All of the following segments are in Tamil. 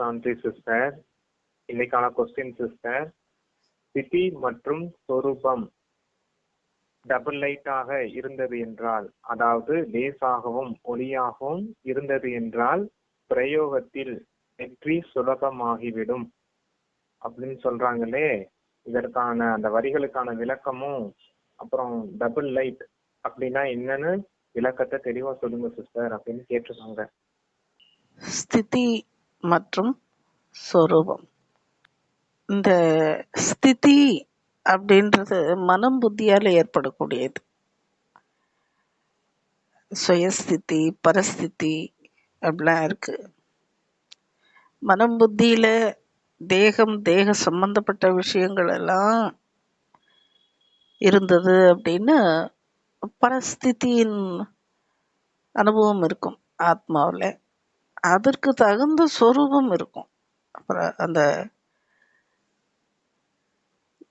சாந்தி சிஸ்டர் இன்னைக்கான கொஸ்டின் சிஸ்டர் சிட்டி மற்றும் சொரூபம் டபுள் லைட்டாக இருந்தது என்றால் அதாவது லேசாகவும் ஒளியாகவும் இருந்தது என்றால் பிரயோகத்தில் வெற்றி சுலபமாகிவிடும் அப்படின்னு சொல்றாங்களே. இதற்கான அந்த வரிகளுக்கான விளக்கமும் அப்புறம் டபுள் லைட் அப்படின்னா என்னன்னு விளக்கத்தை தெளிவா சொல்லுங்க சிஸ்டர் அப்படின்னு கேட்டிருக்காங்க. ஸ்திதி மற்றும் சொரூபம். இந்த ஸ்திதி அப்படின்றது மனம் புத்தியால் ஏற்படக்கூடியது. சுயஸ்திதி பரஸ்திதி அப்படிலாம் இருக்கு. மனம் புத்தியில் தேகம் தேக சம்பந்தப்பட்ட விஷயங்கள் எல்லாம் இருந்தது அப்படின்னு பரஸ்திதியின் அனுபவம் இருக்கும் ஆத்மாவில். அதற்கு தகுந்த சொரூபம் இருக்கும். அப்புறம் அந்த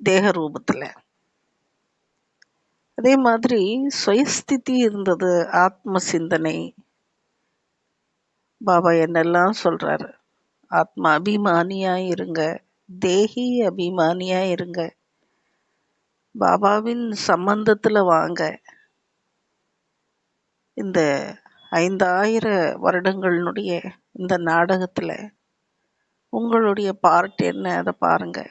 தேக ரூபத்தில் அதே மாதிரி சுயஸ்திதி இருந்தது ஆத்ம சிந்தனை பாபா என்னெல்லாம் சொல்கிறாரு ஆத்மா அபிமானியாக இருங்க தேகி அபிமானியாக இருங்க. பாபாவின் சம்பந்தத்தில் வாங்க. இந்த ஐந்தாயிர வருடங்களினுடைய இந்த நாடகத்தில் உங்களுடைய பார்ட் என்ன? அதை பாருங்க.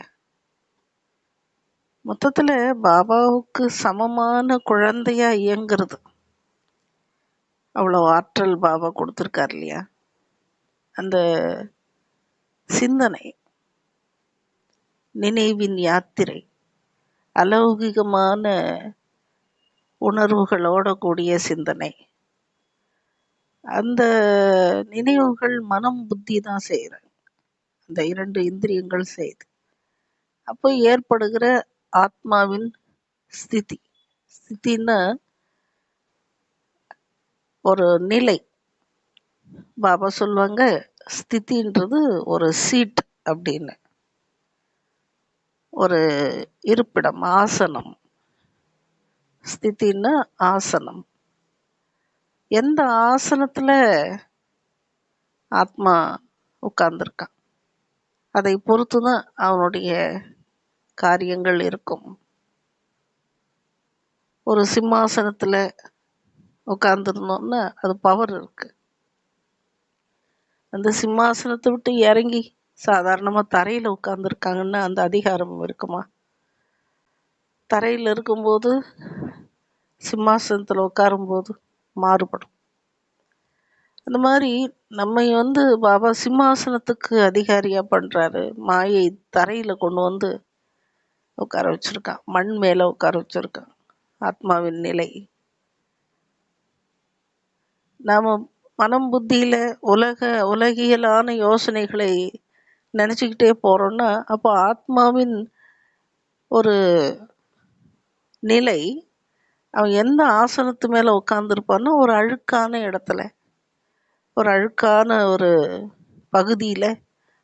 மொத்தத்தில் பாபாவுக்கு சமமான குழந்தையா இயங்குறது. அவ்வளோ ஆற்றல் பாபா கொடுத்துருக்கார் இல்லையா? அந்த சிந்தனை நினைவின் யாத்திரை அலௌகிகமான உணர்வுகளோட கூடிய சிந்தனை. அந்த நினைவுகள் மனம் புத்தி தான் செய்கிறாங்க அந்த இரண்டு இந்திரியங்கள் செய்யுது. அப்போ ஏற்படுகிற ஆத்மாவின் ஸ்திதி. ஸ்தித்தின்னா ஒரு நிலை. பாபா சொல்லுவாங்க ஸ்திதின்றது ஒரு சீட் அப்படின்னு. ஒரு இருப்பிடம் ஆசனம். ஸ்திதின்னா ஆசனம். எந்த ஆசனத்தில் ஆத்மா உட்கார்ந்துருக்கான்? அதை பொறுத்து தான் அவனுடைய காரியங்கள் இருக்கும். ஒரு சிம்மாசனத்தில் உட்கார்ந்துருந்தோம்னா அது பவர் இருக்கு. அந்த சிம்மாசனத்தை விட்டு இறங்கி சாதாரணமாக தரையில் உட்காந்துருக்காங்கன்னா அந்த அதிகாரம் இருக்குமா? தரையில் இருக்கும்போது சிம்மாசனத்தில் உட்காரும்போது மாறுபடும். அந்த மாதிரி நம்மை வந்து பாபா சிம்மாசனத்துக்கு அதிகாரியா பண்றாரு. மாயை தரையில கொண்டு வந்து உட்கார வச்சிருக்கான் மண் மேல உட்கார வச்சிருக்கான் ஆத்மாவின் நிலை. நாம மனம் புத்தியில உலக உலகியலான யோசனைகளை நினச்சிக்கிட்டே போறோம்னா அப்போ ஆத்மாவின் ஒரு நிலை அவன் எந்த ஆசனத்து மேலே உட்காந்துருப்பான்னா ஒரு அழுக்கான இடத்துல ஒரு அழுக்கான ஒரு பகுதியில்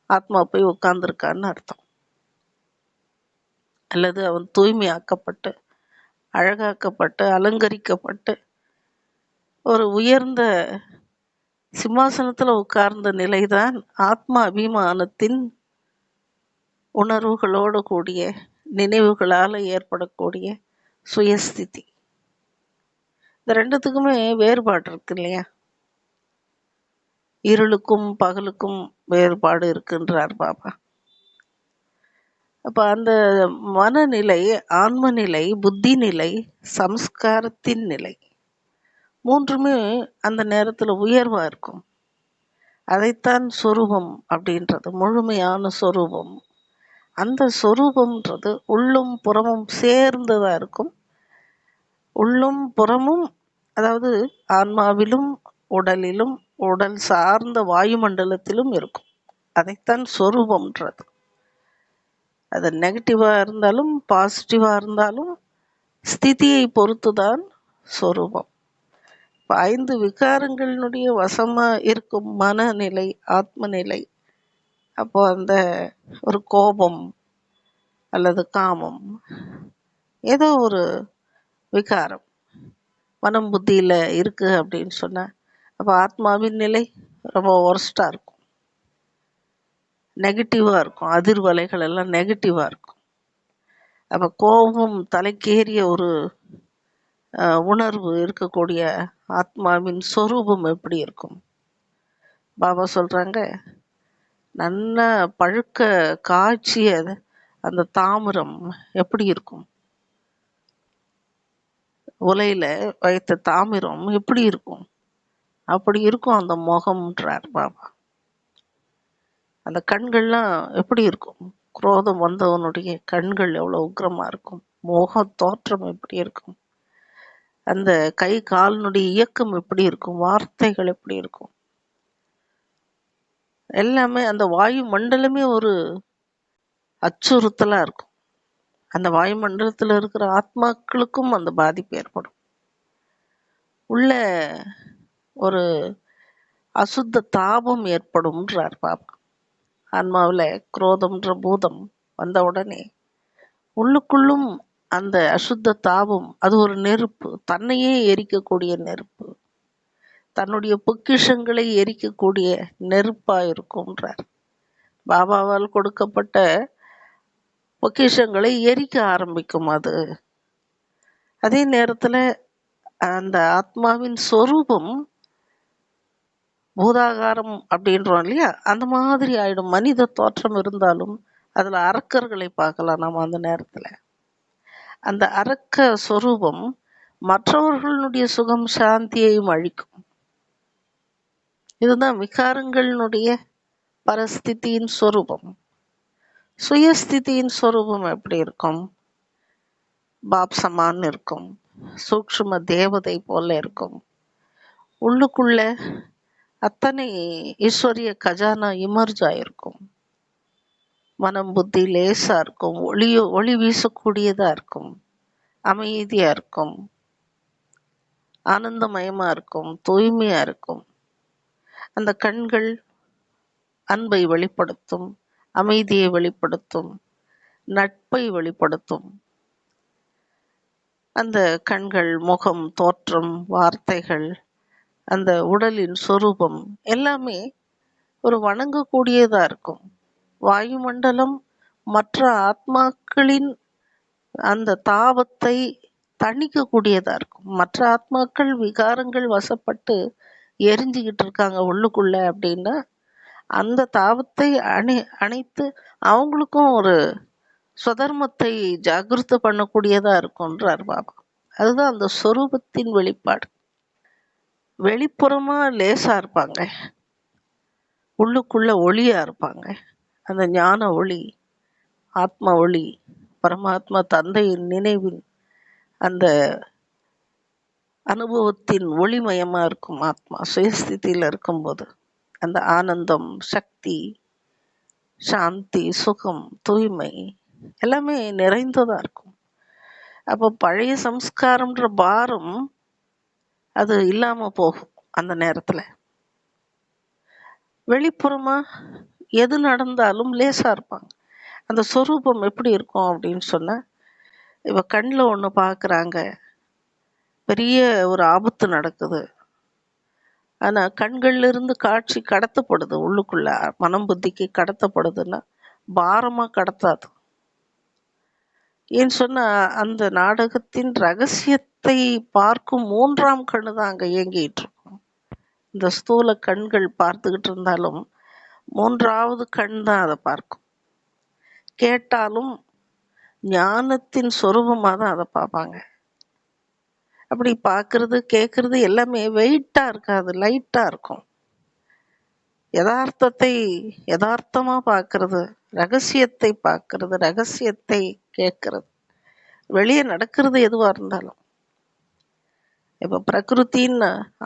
ஆத்மா போய் உட்காந்துருக்கான்னு அர்த்தம். அல்லது அவன் தூய்மையாக்கப்பட்டு அழகாக்கப்பட்டு அலங்கரிக்கப்பட்டு ஒரு உயர்ந்த சிம்மாசனத்தில் உட்கார்ந்த நிலைதான் ஆத்மா அபிமானத்தின் உணர்வுகளோடு கூடிய நினைவுகளால் ஏற்படக்கூடிய சுயஸ்திதி. இந்த ரெண்டுத்துக்குமே வேறுபாடு இருக்கு இல்லையா இருளுக்கும் பகலுக்கும் வேறுபாடு இருக்குன்றார் பாபா. அப்போ அந்த மனநிலை ஆன்ம நிலை புத்தி நிலை சம்ஸ்காரத்தின் நிலை மூன்றுமே அந்த நேரத்தில் உயர்வாக இருக்கும். அதைத்தான் சொரூபம் அப்படின்றது முழுமையான சொரூபம். அந்த சொரூபம்ன்றது உள்ளும் புறமும் சேர்ந்ததாக இருக்கும். உள்ளும் புறமும் அதாவது ஆன்மாவிலும் உடலிலும் உடல் சார்ந்த வாயுமண்டலத்திலும் இருக்கும். அதைத்தான் சொரூபம்ன்றது. அது நெகட்டிவாக இருந்தாலும் பாசிட்டிவாக இருந்தாலும் ஸ்திதியை பொறுத்து தான் சொரூபம். இப்போ ஐந்து விகாரங்களினுடைய வசமாக இருக்கும் மனநிலை ஆத்மநிலை அப்போ அந்த ஒரு கோபம் அல்லது காமம் ஏதோ ஒரு விகாரம். மனம் புத்தியில் இருக்கு அப்படின்னு சொன்னால் அப்போ ஆத்மாவின் நிலை ரொம்ப ஒர்ஸ்டாக இருக்கும். நெகட்டிவாக இருக்கும். அதிர்வலைகள் எல்லாம் நெகட்டிவாக இருக்கும். அப்போ கோபம் தலைக்கேறிய ஒரு உணர்வு இருக்கக்கூடிய ஆத்மாவின் சொரூபம் எப்படி இருக்கும்? பாபா சொல்கிறாங்க நல்ல பழுக்க காய்ச்சிய அந்த தாமிரம் எப்படி இருக்கும்? உலையில வைத்த தாமிரம் எப்படி இருக்கும்? அப்படி இருக்கும் அந்த முகம்ன்றார் பாபா. அந்த கண்கள்லாம் எப்படி இருக்கும்? குரோதம் வந்தவனுடைய கண்கள் எவ்வளோ உக்கிரமா இருக்கும்? முக தோற்றம் எப்படி இருக்கும்? அந்த கை காலினுடைய இயக்கம் எப்படி இருக்கும்? வார்த்தைகள் எப்படி இருக்கும்? எல்லாமே அந்த வாயு மண்டலமே ஒரு அச்சுறுத்தலாக இருக்கும். அந்த வாயுமண்டலத்தில் இருக்கிற ஆத்மாக்களுக்கும் அந்த பாதிப்பு ஏற்படும். உள்ள ஒரு அசுத்த தாபம் ஏற்படும்ன்றார் பாபா. ஆன்மாவில் குரோதம்ன்ற பூதம் வந்த உடனே உள்ளுக்குள்ளும் அந்த அசுத்த தாபம் அது ஒரு நெருப்பு தன்னையே எரிக்கக்கூடிய நெருப்பு தன்னுடைய பொக்கிஷங்களை எரிக்கக்கூடிய நெருப்பாக இருக்கும்ன்றார். பாபாவால் கொடுக்கப்பட்ட பொக்கிஷங்களை எரிக்க ஆரம்பிக்கும் அது. அதே நேரத்தில் அந்த ஆத்மாவின் சொரூபம் பூதாகாரம் அப்படின்றோம் இல்லையா? அந்த மாதிரி ஆயிடும். மனித தோற்றம் இருந்தாலும் அதில் அரக்கர்களை பார்க்கலாம் நம்ம அந்த நேரத்தில். அந்த அரக்க சொரூபம் மற்றவர்களுடைய சுகம் சாந்தியையும் அழிக்கும். இதுதான் விகாரங்களினுடைய பரஸ்தித்தியின் சொரூபம். சுயஸ்திதியின் சொரூபம் எப்படி இருக்கும்? பாப் சமான் இருக்கும். சூக்ஷ்ம தேவதை போல இருக்கும். உள்ளுக்குள்ள அத்தனை ஈஸ்வரிய கஜானா இமர்ஜ் ஆயிருக்கும் மனம் புத்தி லேசா இருக்கும். ஒளியோ ஒளி வீசக்கூடியதா இருக்கும். அமைதியா இருக்கும். ஆனந்தமயமா இருக்கும். தூய்மையா இருக்கும். அந்த கண்கள் அன்பை வெளிப்படுத்தும். அமைதியை வெளிப்படுத்தும் நட்பை வெளிப்படுத்தும். அந்த கண்கள் முகம் தோற்றம் வார்த்தைகள் அந்த உடலின் சொரூபம் எல்லாமே ஒரு வணங்கக்கூடியதாக இருக்கும். வாயுமண்டலம் மற்ற ஆத்மாக்களின் அந்த தாபத்தை தணிக்கக்கூடியதாக இருக்கும். மற்ற ஆத்மாக்கள் விகாரங்கள் வசப்பட்டு எரிஞ்சுக்கிட்டு இருக்காங்க உள்ளுக்குள்ளே அப்படின்னா அந்த தாபத்தை அணி அணைத்து அவங்களுக்கும் ஒரு சுதர்மத்தை ஜாகிரத பண்ணக்கூடியதா இருக்கும்ன்றார் பாபா. அதுதான் அந்த சொரூபத்தின் வெளிப்பாடு. வெளிப்புறமா லேசா இருப்பாங்க. உள்ளுக்குள்ள ஒளியா இருப்பாங்க. அந்த ஞான ஒளி ஆத்ம ஒளி பரமாத்மா தந்தையின் நினைவின் அந்த அனுபவத்தின் ஒளிமயமா இருக்கும் ஆத்மா சுயஸ்திதியில இருக்கும்போது. அந்த ஆனந்தம் சக்தி சாந்தி சுகம் தூய்மை எல்லாமே நிறைந்ததா இருக்கும். அப்போ பழைய சம்ஸ்காரம்ன்ற பாரம் அது இல்லாம போகும் அந்த நேரத்துல. வெளிப்புறமா எது நடந்தாலும் லேசா இருப்பாங்க. அந்த சொரூபம் எப்படி இருக்கும் அப்படின்னு சொன்னா இப்ப கண்ணில் ஒன்று பார்க்குறாங்க பெரிய ஒரு ஆபத்து நடக்குது. ஆனால் கண்கள்லிருந்து காட்சி கடத்தப்படுது. உள்ளுக்குள்ள மனம் புத்திக்கு கடத்தப்படுதுன்னா பாரமாக கடத்தாது. ஏன்னு சொன்னால் அந்த நாடகத்தின் ரகசியத்தை பார்க்கும் மூன்றாம் கண்ணு தான் அங்கே இயங்கிட்டு இருக்கும். இந்த ஸ்தூல கண்கள் பார்த்துக்கிட்டு இருந்தாலும் மூன்றாவது கண் தான் அதை பார்க்கும். கேட்டாலும் ஞானத்தின் சொரூபமாக தான் அதை பார்ப்பாங்க. அப்படி பார்க்குறது கேட்கறது எல்லாமே வெயிட்டாக இருக்காது லைட்டாக இருக்கும். யதார்த்தத்தை யதார்த்தமாக பார்க்கறது ரகசியத்தை பார்க்கறது ரகசியத்தை கேட்கறது வெளியே நடக்கிறது எதுவாக இருந்தாலும். இப்போ பிரகிருத்தின்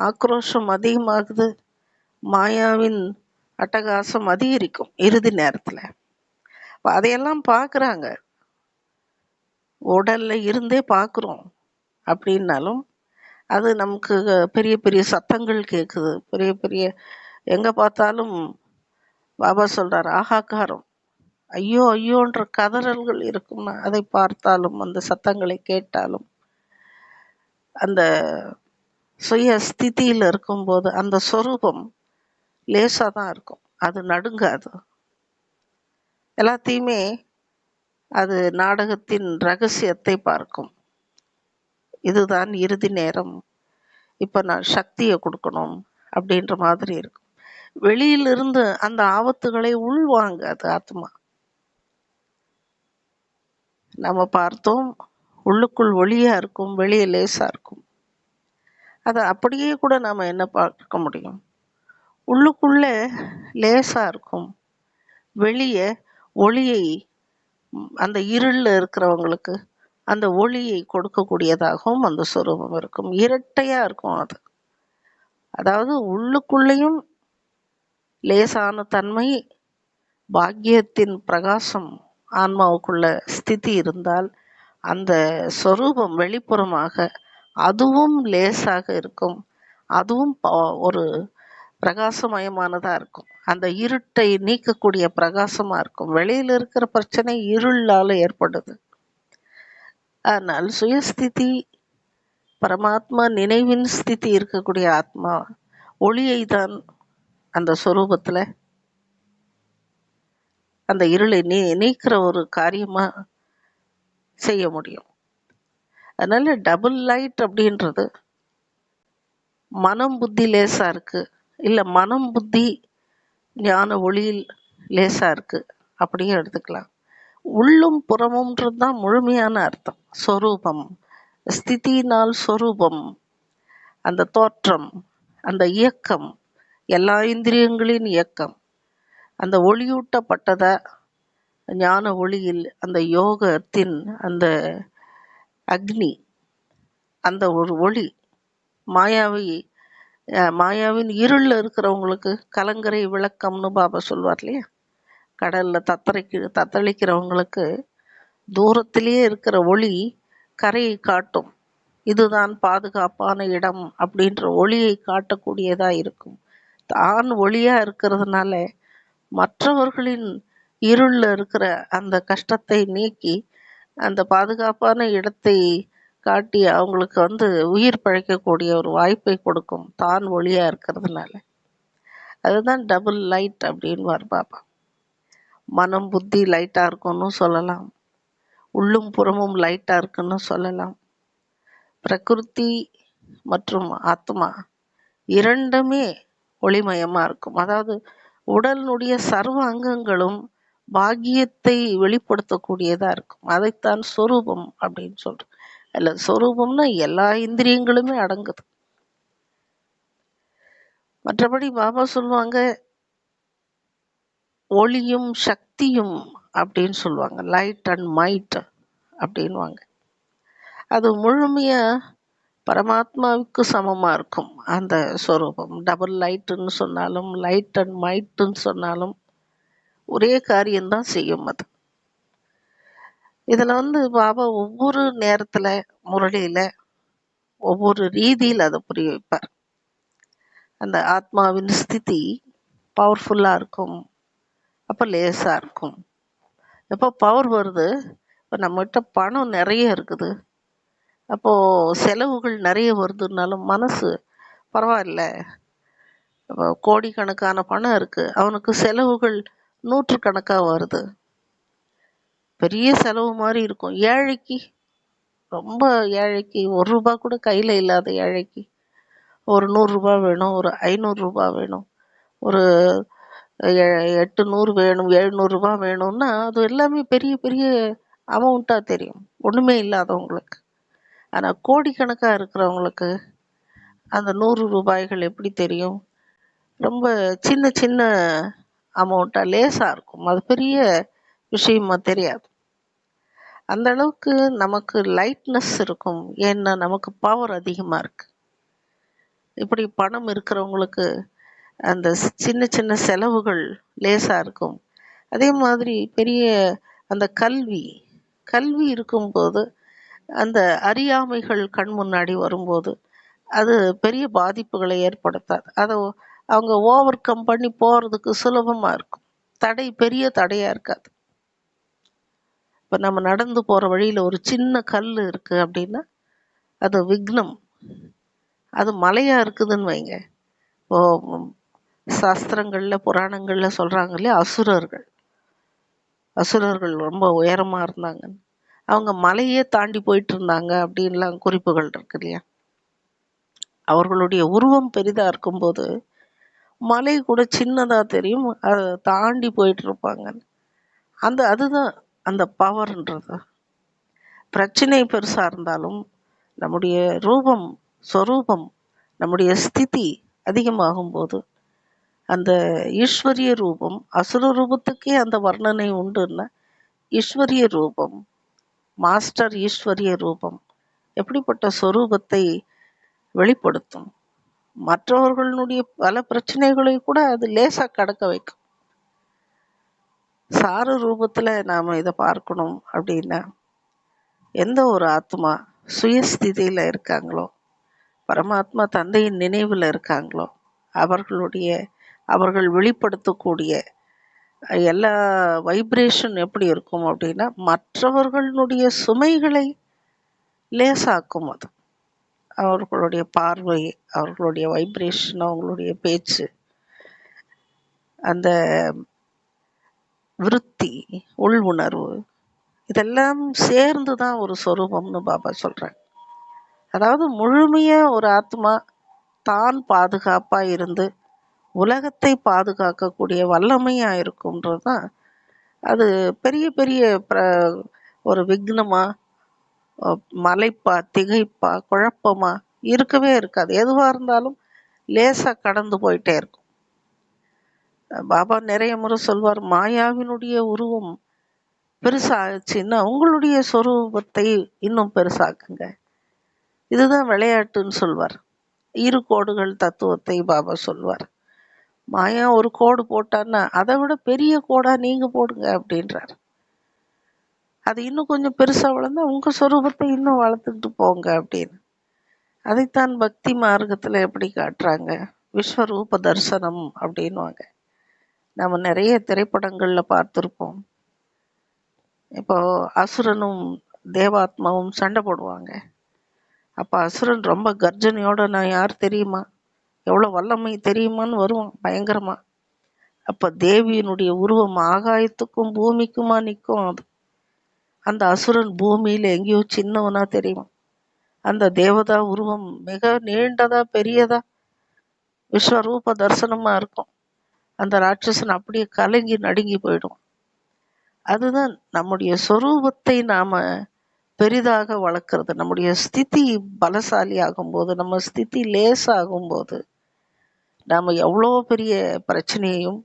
ஆக்ரோஷம் அதிகமாகுது மாயாவின் அட்டகாசம் அதிகரிக்கும் இறுதி நேரத்தில். அதையெல்லாம் பார்க்குறாங்க உடலில் இருந்தே பார்க்குறோம் அப்படின்னாலும் அது நமக்கு பெரிய பெரிய சத்தங்கள் கேட்குது பெரிய பெரிய எங்கே பார்த்தாலும் பாபா சொல்கிறார் ஆகாக்காரம். ஐயோ ஐயோன்ற கதறல்கள் இருக்கும்னா அதை பார்த்தாலும் அந்த சத்தங்களை கேட்டாலும் அந்த சுய ஸ்திதியில் இருக்கும்போது அந்த சொரூபம் லேசாக தான் இருக்கும். அது நடுங்காது. எல்லாத்தையுமே அது நாடகத்தின் ரகசியத்தை பார்க்கும். இதுதான் இறுதி நேரம். இப்போ நான் சக்தியை கொடுக்கணும் அப்படின்ற மாதிரி இருக்கும். வெளியிலிருந்து அந்த ஆபத்துகளை உள்வாங்க அது ஆத்மா. நம்ம பார்த்தோம் உள்ளுக்குள் ஒளியா இருக்கும் வெளியே லேசா இருக்கும். அதை அப்படியே கூட நாம என்ன பார்க்க முடியும்? உள்ளுக்குள்ளே லேசா இருக்கும். வெளியே ஒளியை அந்த இருளில் இருக்கிறவங்களுக்கு அந்த ஒளியை கொடுக்கக்கூடியதாகவும் அந்த சுரூபம் இருக்கும். இரட்டையா இருக்கும் அது. அதாவது உள்ளுக்குள்ளேயும் லேசான தன்மை பாக்கியத்தின் பிரகாசம் ஆன்மாவுக்குள்ள ஸ்திதி இருந்தால் அந்த சொரூபம் வெளிப்புறமாக அதுவும் லேசாக இருக்கும். அதுவும் ப- ஒரு பிரகாசமயமானதாக இருக்கும். அந்த இருட்டை நீக்கக்கூடிய பிரகாசமாக இருக்கும். வெளியில் இருக்கிற பிரச்சனை இருளால் ஏற்படுது. ஆனால் சுயஸ்திதி பரமாத்மா நினைவின் ஸ்திதி இருக்கக்கூடிய ஆத்மா ஒளியை தான் அந்த சொரூபத்தில் அந்த இருளை நீ நீக்கிற ஒரு காரியமாக செய்ய முடியும். அதனால் டபுள் லைட் அப்படின்றது மனம் புத்தி லேசாக இருக்குது இல்லை மனம் புத்தி ஞான ஒளியில் லேசாக இருக்குது அப்படியே எடுத்துக்கலாம். உள்ளும் புறமும்ன்றது தான் முழுமையான அர்த்தம். சொரூபம். ஸ்திதியினால் சொரூபம். அந்த தோற்றம் அந்த இயக்கம் எல்லா இந்திரியங்களின் இயக்கம். அந்த ஒளியூட்டப்பட்டத ஞான ஒளியில் அந்த யோகத்தின் அந்த அக்னி அந்த ஒரு ஒளி மாயாவி மாயாவின் இருளில் இருக்கிறவங்களுக்கு கலங்கரை விளக்கம்னு பாபா சொல்வார் இல்லையா? கடலில் தத்தளிக்க தத்தளிக்கிறவங்களுக்கு தூரத்திலேயே இருக்கிற ஒளி கரையை காட்டும். இதுதான் பாதுகாப்பான இடம் அப்படின்ற ஒளியை காட்டக்கூடியதாக இருக்கும். தான் ஒளியாக இருக்கிறதுனால மற்றவர்களின் இருளில் இருக்கிற அந்த கஷ்டத்தை நீக்கி அந்த பாதுகாப்பான இடத்தை காட்டி அவங்களுக்கு வந்து உயிர் பழைக்கக்கூடிய ஒரு வாய்ப்பை கொடுக்கும் தான் ஒளியாக இருக்கிறதுனால. அதுதான் டபுள் லைட் அப்படின்னு பாபா மனம் புத்தி லைட்டாக இருக்கும்னு சொல்லலாம். உள்ளும் புறமும் லைட்டாக இருக்குன்னு சொல்லலாம். பிரகிருதி மற்றும் ஆத்மா இரண்டுமே ஒளிமயமாக இருக்கும். அதாவது உடலினுடைய சர்வ அங்கங்களும் பாக்கியத்தை வெளிப்படுத்தக்கூடியதாக இருக்கும். அதைத்தான் சொரூபம் அப்படின்னு சொல்கிறோம் அல்ல சொரூபம்னா எல்லா இந்திரியங்களுமே அடங்குது. மற்றபடி பாபா சொல்லுவாங்க ஒளியும் சக்தியும் அப்படின்னு சொல்லுவாங்க. லைட் அண்ட் மைட் அப்படின்வாங்க அது முழுமையாக பரமாத்மாவுக்கு சமமாக இருக்கும். அந்த ஸ்வரூபம் டபுள் லைட்டுன்னு சொன்னாலும் லைட் அண்ட் மைட்டுன்னு சொன்னாலும் ஒரே காரியம்தான் செய்யும் அது. இதில் வந்து பாபா ஒவ்வொரு நேரத்தில் முரளியில் ஒவ்வொரு ரீதியில் அதை புரிய வைப்பார். அந்த ஆத்மாவின் ஸ்திதி பவர்ஃபுல்லாக இருக்கும். அப்போ லேசாக இருக்கும். எப்போ பவர் வருது? இப்போ நம்மகிட்ட பணம் நிறைய இருக்குது. அப்போது செலவுகள் நிறைய வருதுனாலும் மனசு பரவாயில்ல. இப்போ கோடிக்கணக்கான பணம் இருக்குது அவனுக்கு செலவுகள் நூற்றுக்கணக்காக வருது. பெரிய செலவு மாதிரி இருக்கும். ஏழைக்கு ரொம்ப ஏழைக்கு ஒரு ரூபா கூட கையில் இல்லாத ஏழைக்கு ஒரு நூறுரூபா வேணும் ஒரு ஐநூறுரூபா வேணும் ஒரு எட்டு நூறு வேணும் எழுநூறுபா வேணும்னா அது எல்லாமே பெரிய பெரிய அமௌண்ட்டாக தெரியும். ஒன்றுமே இல்லாதவங்களுக்கு. ஆனால் கோடிக்கணக்காக இருக்கிறவங்களுக்கு அந்த நூறு ரூபாய்கள் எப்படி தெரியும்? ரொம்ப சின்ன சின்ன அமௌண்ட்டாக லேசாக இருக்கும். அது பெரிய விஷயமா தெரியாது. அந்த அளவுக்கு நமக்கு லைட்னஸ் இருக்கும். ஏன்னா நமக்கு பவர் அதிகமாக இருக்குது இப்படி பணம் இருக்கிறவங்களுக்கு அந்த சின்ன சின்ன செலவுகள் லேசா இருக்கும். அதே மாதிரி பெரிய அந்த கல்வி கல்வி இருக்கும்போது அந்த அறியாமைகள் கண் முன்னாடி வரும்போது அது பெரிய பாதிப்புகளை ஏற்படுத்தாது. அதை அவங்க ஓவர் கம் பண்ணி போறதுக்கு சுலபமா இருக்கும். தடை பெரிய தடையா இருக்காது. இப்போ நம்ம நடந்து போற வழியில ஒரு சின்ன கல் இருக்கு அப்படின்னா அது விக்னம். அது மலையாக இருக்குதுன்னு வைங்க. இப்போ சாஸ்திரங்களில் புராணங்களில் சொல்கிறாங்க இல்லையா? அசுரர்கள். அசுரர்கள் ரொம்ப உயரமாக இருந்தாங்க. அவங்க மலையே தாண்டி போயிட்டு இருந்தாங்க அப்படின்லாம் குறிப்புகள் இருக்கு இல்லையா? அவர்களுடைய உருவம் பெரிதாக இருக்கும்போது மலை கூட சின்னதாக தெரியும். அதை தாண்டி போயிட்டு இருப்பாங்க. அந்த அதுதான் அந்த பவர்ன்றது. பிரச்சனை பெருசாக இருந்தாலும் நம்முடைய ரூபம் ஸ்வரூபம் நம்முடைய ஸ்திதி அதிகமாகும் போது அந்த ஈஸ்வரிய ரூபம் அசுர ரூபத்துக்கே அந்த வர்ணனை உண்டுன்னா. ஈஸ்வரிய ரூபம் மாஸ்டர் ஈஸ்வரிய ரூபம் எப்படிப்பட்ட சொரூபத்தை வெளிப்படுத்தும்? மற்றவர்களுடைய பல பிரச்சனைகளை கூட அது லேசாக கடக்க வைக்கும். சார ரூபத்தில் நாம் இதை பார்க்கணும் அப்படின்னா எந்த ஒரு ஆத்மா சுயஸ்திதியில் இருக்காங்களோ பரமாத்மா தந்தையின் நினைவில் இருக்காங்களோ அவர்களுடைய அவர்கள் வெளிப்படுத்தக்கூடிய எல்லா வைப்ரேஷன் எப்படி இருக்கும் அப்படின்னா மற்றவர்களுடைய சுமைகளை லேசாக்கும் அது. அவர்களுடைய பார்வை அவர்களுடைய வைப்ரேஷன் அவங்களுடைய பேச்சு அந்த விருத்தி உள் உணர்வு இதெல்லாம் சேர்ந்து தான் ஒரு சொரூபம்னு பாபா சொல்கிறேன் அதாவது முழுமையாக ஒரு ஆத்மா தான் பாதுகாப்பாக இருந்து உலகத்தை பாதுகாக்கக்கூடிய வல்லமையாக இருக்கும்ன்றது தான் அது பெரிய பெரிய பிர- ஒரு விக்னமா மலைப்பா திகைப்பா குழப்பமா இருக்கவே இருக்காது. எதுவாக இருந்தாலும் லேசாக கடந்து போயிட்டே இருக்கும். பாபா நிறைய முறை சொல்வார் மாயாவினுடைய உருவம் பெருசாச்சுன்னா உங்களுடைய சொரூபத்தை இன்னும் பெருசாக்குங்க. இதுதான் விளையாட்டுன்னு சொல்வார். இரு கோடுகள் தத்துவத்தை பாபா சொல்வார். மாயா ஒரு கோடு போட்டான்னா அதை விட பெரிய கோடாக நீங்கள் போடுங்க அப்படின்றார். அது இன்னும் கொஞ்சம் பெருசாக வளர்ந்தா உங்கள் சொரூபத்தை இன்னும் வளர்த்துக்கிட்டு போங்க அப்படின்னு. அதைத்தான் பக்தி மார்க்கத்தில் எப்படி காட்டுறாங்க? விஸ்வரூப தரிசனம் அப்படின்னுவாங்க. நம்ம நிறைய திரைப்படங்களில் பார்த்துருப்போம். இப்போ அசுரனும் தேவாத்மாவும் சண்டை போடுவாங்க. அப்போ அசுரன் ரொம்ப கர்ஜனையோட நான் யார் தெரியுமா? எவ்வளோ வல்லமை தெரியுமான்னு வருவான் பயங்கரமாக அப்போ தேவியினுடைய உருவம் ஆகாயத்துக்கும் பூமிக்குமா நிற்கும் அது? அந்த அசுரன் பூமியில் எங்கேயோ சின்னவனா தெரியும் அந்த தேவதா உருவம் மிக நீண்டதா பெரியதா விஸ்வரூப தரிசனமா இருக்கும். அந்த ராட்சசன் அப்படியே கலங்கி நடுங்கி போயிடும் அதுதான் நம்முடைய சொரூபத்தை நாம பெரிதாக வளர்க்கறது. நம்முடைய ஸ்திதி பலசாலி ஆகும்போது நம்ம ஸ்திதி லேசாகும் போது நாம் எவ்வளோ பெரிய பிரச்சனையையும்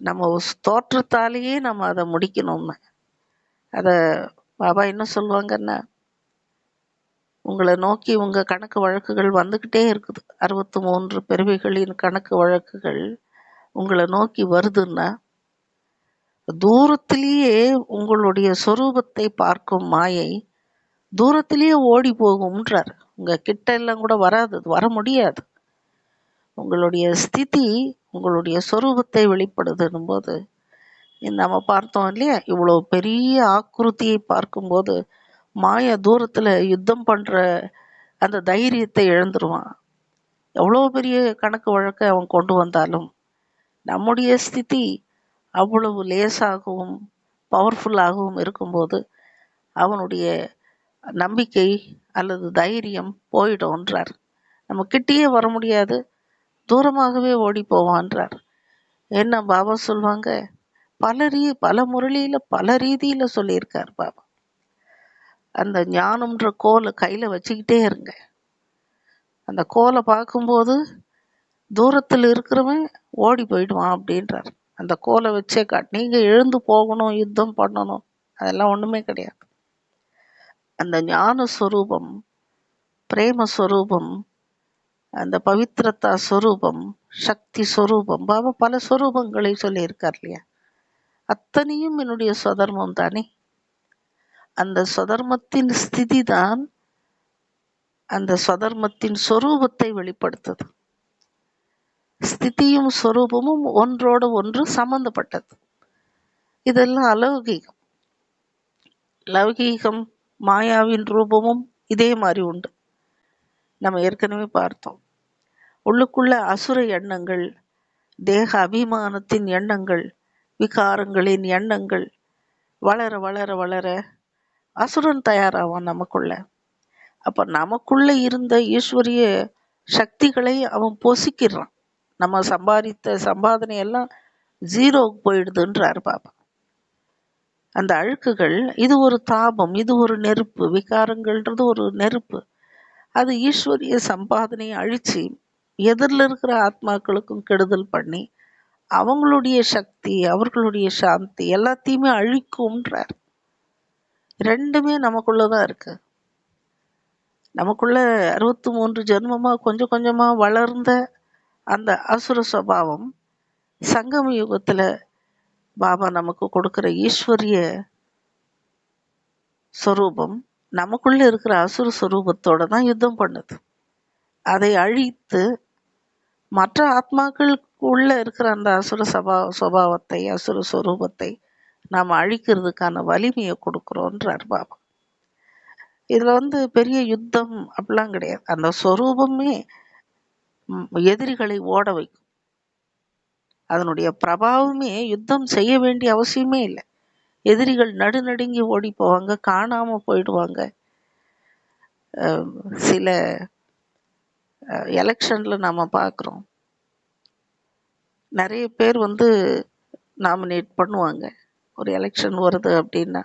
நம்ம தோற்றத்தாலேயே நம்ம அதை முடிக்கணும்னு. அதை பாபா என்ன சொல்லுவாங்கன்னா உங்களை நோக்கி உங்கள் கணக்கு வழக்குகள் வந்துக்கிட்டே இருக்குது. அறுபத்தி மூன்று பிறவிகளின் கணக்கு வழக்குகள் உங்களை நோக்கி வருதுன்னா தூரத்திலேயே உங்களுடைய சொரூபத்தை பார்க்கும் மாயை தூரத்திலேயே ஓடி போகும்ன்றார். உங்கள் கிட்ட எல்லாம் கூட வராது வர முடியாது. உங்களுடைய ஸ்திதி உங்களுடைய சொரூபத்தை வெளிப்படுதுன்னும் போது நம்ம பார்த்தோம் இல்லையா? இவ்வளோ பெரிய ஆக்குருத்தியை பார்க்கும்போது மாய தூரத்தில் யுத்தம் பண்ணுற அந்த தைரியத்தை இழந்துருவான். எவ்வளோ பெரிய கணக்கு வழக்கை அவன் கொண்டு வந்தாலும் நம்முடைய ஸ்திதி அவ்வளவு லேசாகவும் பவர்ஃபுல்லாகவும் இருக்கும்போது அவனுடைய நம்பிக்கை அல்லது தைரியம் போயிடும்ன்றார் நம்ம கிட்டேயே வர முடியாது. தூரமாகவே ஓடி போவான்றார். என்ன பாபா சொல்லுவாங்க பல ரீ பல முரளியில பல ரீதியில சொல்லியிருக்கார் பாபா. அந்த ஞானம்ன்ற கோலை கையில வச்சுக்கிட்டே இருங்க. அந்த கோலை பார்க்கும்போது தூரத்தில் இருக்கிறவன் ஓடி போயிடுவான் அப்படின்றார். அந்த கோலை வச்சே காட்டு நீங்க எழுந்து போகணும் யுத்தம் பண்ணணும் அதெல்லாம் ஒண்ணுமே கிடையாது. அந்த ஞான ஸ்வரூபம் பிரேமஸ்வரூபம் அந்த பவித்ரத்தா ஸ்வரூபம் சக்தி ஸ்வரூபம் பாபா பல ஸ்வரூபங்களை சொல்லியிருக்கார் இல்லையா? அத்தனையும் என்னுடைய சுதர்மம் தானே. அந்த சுதர்மத்தின் ஸ்திதி தான் அந்த சுதர்மத்தின் சொரூபத்தை வெளிப்படுத்துது. ஸ்திதியும் சொரூபமும் ஒன்றோடு ஒன்று சம்பந்தப்பட்டது. இதெல்லாம் அலௌகீகம். லௌகீகம் மாயாவின் ரூபமும் இதே மாதிரி உண்டு. நம்ம ஏற்கனவே பார்த்தோம். உள்ளுக்குள்ள அசுர எண்ணங்கள் தேக அபிமானத்தின் எண்ணங்கள் விகாரங்களின் எண்ணங்கள் வளர வளர வளர அசுரன் தயாராவான் நமக்குள்ள. அப்போ நமக்குள்ள இருந்த ஈஸ்வரிய சக்திகளை அவன் பொசிக்கிறான். நம்ம சம்பாதித்த சம்பாதனையெல்லாம் ஜீரோவுக்கு போயிடுதுன்றார் பாபா. அந்த அழுக்குகள் இது ஒரு தாபம் இது ஒரு நெருப்பு விகாரங்கள்ன்றது ஒரு நெருப்பு. அது ஈஸ்வரிய சம்பாதனையை அழித்து எதிரில் இருக்கிற ஆத்மாக்களுக்கும் கெடுதல் பண்ணி அவங்களுடைய சக்தி அவர்களுடைய சாந்தி எல்லாத்தையுமே அழிக்கும்ன்றார். ரெண்டுமே நமக்குள்ளதான் இருக்கு. நமக்குள்ள அறுபத்தி மூன்று ஜென்மமாக கொஞ்சம் கொஞ்சமாக வளர்ந்த அந்த அசுர சுவாவம் சங்கம யுகத்தில் பாபா நமக்கு கொடுக்குற ஈஸ்வரிய சொரூபம் நமக்குள்ள இருக்கிற அசுர சொரூபத்தோட தான் யுத்தம் பண்ணுது. அதை அழித்து மற்ற ஆத்மாக்களுக்கு உள்ள இருக்கிற அந்த அசுர சபா சுபாவத்தை அசுர சுரூபத்தை நாம் அழிக்கிறதுக்கான வலிமையை கொடுக்குறோன்றார் பாபா இதுல வந்து பெரிய யுத்தம் அப்படிலாம் கிடையாது. அந்த சொரூபமே எதிரிகளை ஓட வைக்கும். அதனுடைய பிரபாவமே யுத்தம் செய்ய வேண்டிய அவசியமே இல்லை. எதிரிகள் நடுநடுங்கி ஓடி போவாங்க காணாம போயிடுவாங்க. சில எலெக்ஷன்ல நாம பார்க்குறோம் நிறைய பேர் வந்து நாமினேட் பண்ணுவாங்க. ஒரு எலெக்ஷன் வருது அப்படின்னா.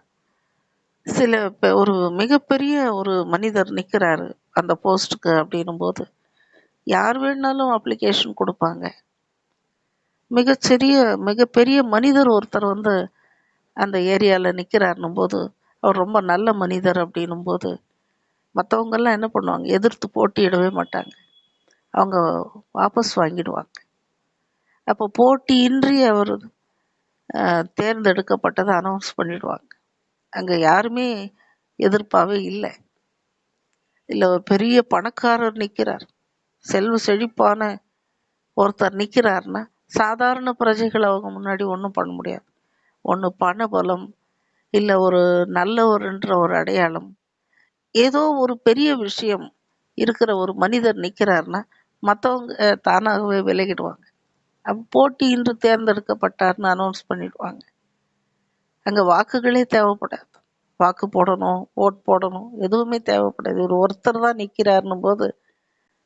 சில ஒரு மிகப்பெரிய ஒரு மனிதர் நிற்கிறாரு அந்த போஸ்ட்டுக்கு அப்படின்னும் போது யார் வேணாலும் அப்ளிகேஷன் கொடுப்பாங்க. மிகச்சிறிய மிகப்பெரிய மனிதர் ஒருத்தர் வந்து அந்த ஏரியாவில் நிற்கிறாருன்னும் போது அவர் ரொம்ப நல்ல மனிதர் அப்படின்னும் போது மற்றவங்கெல்லாம் என்ன பண்ணுவாங்க? எதிர்த்து போட்டியிடவே மாட்டாங்க. அவங்க வாபஸ் வாங்கிடுவாங்க. அப்போ போட்டியின்றி அவர் தேர்ந்தெடுக்கப்பட்டதை அனௌன்ஸ் பண்ணிடுவாங்க. அங்கே யாருமே எதிர்ப்பாகவே இல்லை. இல்லை ஒரு பெரிய பணக்காரர் நிற்கிறார் செல்வ செழிப்பான ஒருத்தர் நிற்கிறாருன்னா சாதாரண பிரஜைகள் அவங்க முன்னாடி ஒன்றும் பண்ண முடியாது. ஒன்று பணபலம் இல்லை ஒரு நல்லவர்ன்ற ஒரு அடையாளம். ஏதோ ஒரு பெரிய விஷயம் இருக்கிற ஒரு மனிதர் நிற்கிறாருன்னா மற்றவங்க தானாகவே விலகிடுவாங்க. அப்போ போட்டியின்றி தேர்ந்தெடுக்கப்பட்டார்னு அனௌன்ஸ் பண்ணிடுவாங்க. அங்கே வாக்குகளே தேவைப்படாது. வாக்கு போடணும் ஓட் போடணும் எதுவுமே தேவைப்படாது. ஒரு ஒருத்தர் தான் நிற்கிறாருன்னும் போது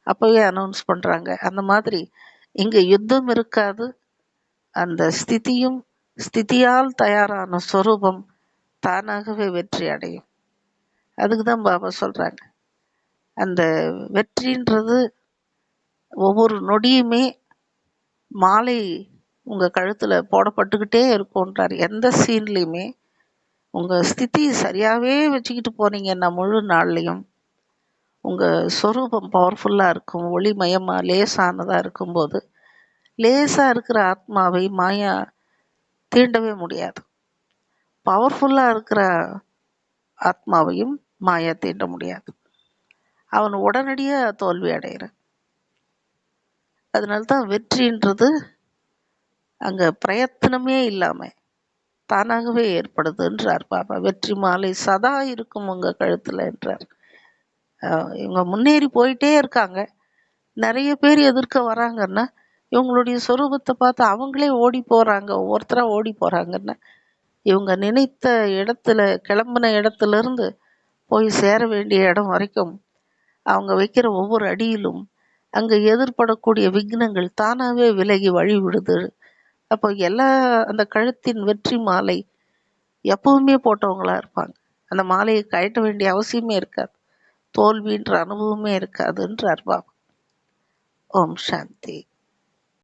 அப்போவே அனௌன்ஸ் பண்ணுறாங்க அந்த மாதிரி இங்கே யுத்தம் இருக்காது. அந்த ஸ்திதியும் ஸ்திதியால் தயாரான சொரூபம் தானாகவே வெற்றி அடையும். அதுக்கு தான் பாபா சொல்கிறாங்க அந்த வெற்றின்றது ஒவ்வொரு நொடியுமே மாலை உங்கள் கழுத்தில் போடப்பட்டுக்கிட்டே இருக்கும்ன்றார். எந்த சீன்லேயுமே உங்கள் ஸ்திதி சரியாகவே வச்சுக்கிட்டு போனீங்கன்னா முழு நாள்லையும் உங்கள் சொரூபம் பவர்ஃபுல்லாக இருக்கும் ஒளிமயமாக லேசானதாக இருக்கும்போது லேசாக இருக்கிற ஆத்மாவை மாயா தீண்டவே முடியாது. பவர்ஃபுல்லாக இருக்கிற ஆத்மாவையும் மாயா தீண்ட முடியாது. அவன் உடனடியாக தோல்வி அடைகிறான். அதனால தான் வெற்றின்றது அங்கே பிரயத்தனமே இல்லாமல் தானாகவே ஏற்படுதுன்றார் பாபா. வெற்றி மாலை சதா இருக்கும் உங்கள் கழுத்தில் என்றார். இவங்க முன்னேறி போயிட்டே இருக்காங்க. நிறைய பேர் எதிர்க்க வராங்கன்னா இவங்களுடைய சொரூபத்தை பார்த்து அவங்களே ஓடி போகிறாங்க ஒவ்வொருத்தராக ஓடி போகிறாங்கன்னா இவங்க நினைத்த இடத்துல கிளம்பின இடத்துல இருந்து போய் சேர வேண்டிய இடம் வரைக்கும் அவங்க வைக்கிற ஒவ்வொரு அடியிலும் அங்கே எதிர்படக்கூடிய விக்னங்கள் தானாகவே விலகி வழி விடுது அப்போ எல்லா அந்த கழுத்தின் வெற்றி மாலை எப்பவுமே போட்டவங்களா இருப்பாங்க. அந்த மாலையை கழட்ட வேண்டிய அவசியமே இருக்காது. தோல்வின்ற அனுபவமே இருக்காதுன்றார் பாபா. ஓம் சாந்தி.